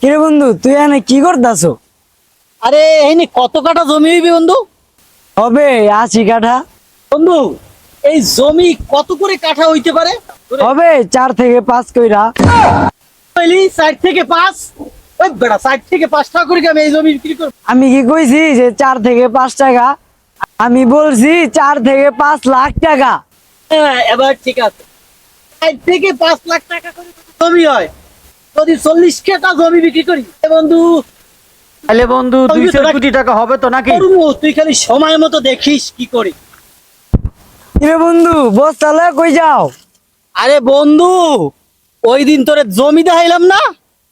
কিরে বন্ধু তুই এনে কি করতাছো? আরে এই কত কাঠা জমি হইবে বন্ধু? হবে আশি কাঠা। বন্ধু এই জমি কত করে কাঠা হইতে পারে? হবে চার থেকে পাঁচ কইরা। বলি ষাট থেকে পাঁচ? ওই বেড়া ষাট থেকে পাঁচ টাকা করে আমি এই জমি বিক্রি করব? আমি কি কইছি যে চার থেকে পাঁচ টাকা? আমি বলছি চার থেকে পাঁচ লাখ টাকা। হ্যাঁ এবার ঠিক আছে। ষাট থেকে পাঁচ লাখ টাকা করে জমি হয় যদি চল্লিশ কেটা জমি বিক্রি করি বন্ধু তাহলে বন্ধু দুইশো কোটি টাকা হবে তো নাকি? তুই খালি সময় মতো দেখিস কি করি। কিরে বন্ধু বস্তা লয়ে কই যাও? আরে বন্ধু ওই দিন তোরে জমি দেখাইলাম না?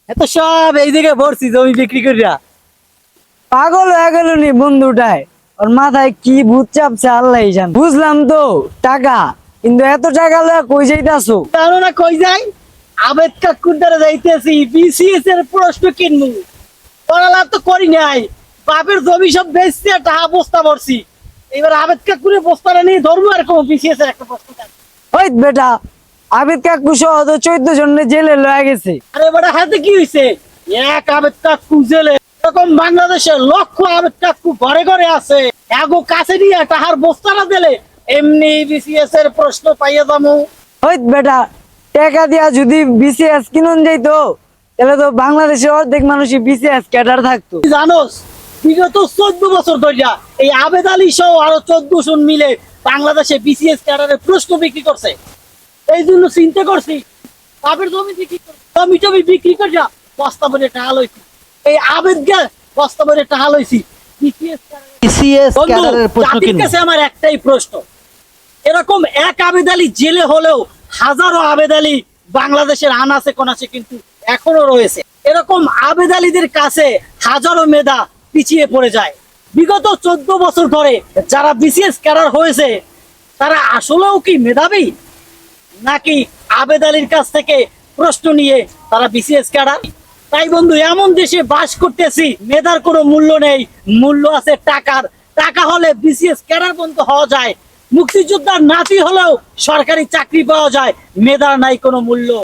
এত সব এই দিকে ভরছি জমি বিক্রি করিয়া। পাগল হয়ে গেল নি বন্ধুটাই। ওর মাথায় কি ভূত চাপছে আল্লাহ জান। বুঝলাম তো টাকা। কিন্তু এত টাকা লয়ে কই যাইতাছো? জানো না কই যাই? আবেদ কাকুর দ্বারা যাইতেছি বিসিএস এর প্রশ্ন কিনবো। পড়ালা তো করি নাই। বাপের জমি সব বেচছে টাকা বস্তা ভরছি এবার আবেদ বস্তাটা নিয়ে ধরবো আর কোন বিসিএস এর একটা প্রশ্ন। ওই বেটা আবিদ কাকু সহ চোদ্দ জনে জেলে লয়ে গেছে। আরে বেটা হাতে কি হইছে? এক আবেদ কাকু জেলে। এরকম বাংলাদেশের লক্ষ আবেদ কাকু ঘরে ঘরে আছে। এগো কাছে নিয়ে টাহার বস্তাটা দিলে এমনি বিসিএস এর প্রশ্ন পাইয়া যাব। ওই বেটা টাকা দিয়া যদি বিসিএস কিনুন যাইতো তাহলে তো বাংলাদেশের অর্ধেক মানুষই বিসিএস ক্যাডার থাকতো। জানোস বিগত চোদ্দ বছর ধরিয়া এই আবেদ আলী সহ আরও চোদ্দ জন মিলে বাংলাদেশে বিসিএস ক্যাডারের প্রশ্ন বিক্রি করছে। এই জন্য চিন্তা করছি বাপের জমি বিক্রি করে জমি টমি বিক্রি করিয়া বস্তা বলে টাকা লইছি। এই আবেদ গে বস্তা বলে টাকা লইছি বিসিএস ক্যাডারের প্রশ্ন। আমার একটাই প্রশ্ন এরকম এক আবেদ আলী জেলে হলেও হাজারো আবেদ আলী বাংলাদেশের আনাচে কোনাচে কিন্তু এখনও রয়েছে। এরকম আবেদ আলীদের কাছে হাজারো মেধা পিছিয়ে পড়ে যায়। বিগত চোদ্দ বছর ধরে যারা বিসিএস ক্যাডার হয়েছে, তারা আসলেও কি মেধাবী? নাকি আবেদ আলীর কাছ থেকে প্রশ্ন নিয়ে তারা বিসিএস ক্যাডার? তাই বন্ধু, এমন দেশে বাস করতেছি, মেধার কোনো মূল্য নেই, মূল্য আছে টাকার। টাকা হলে বিসিএস ক্যাডার পর্যন্ত হওয়া যায়। মুক্তিযোদ্ধার নাতি হলেও সরকারি চাকরি পাওয়া যায় মেধার নাই কোনো মূল্য।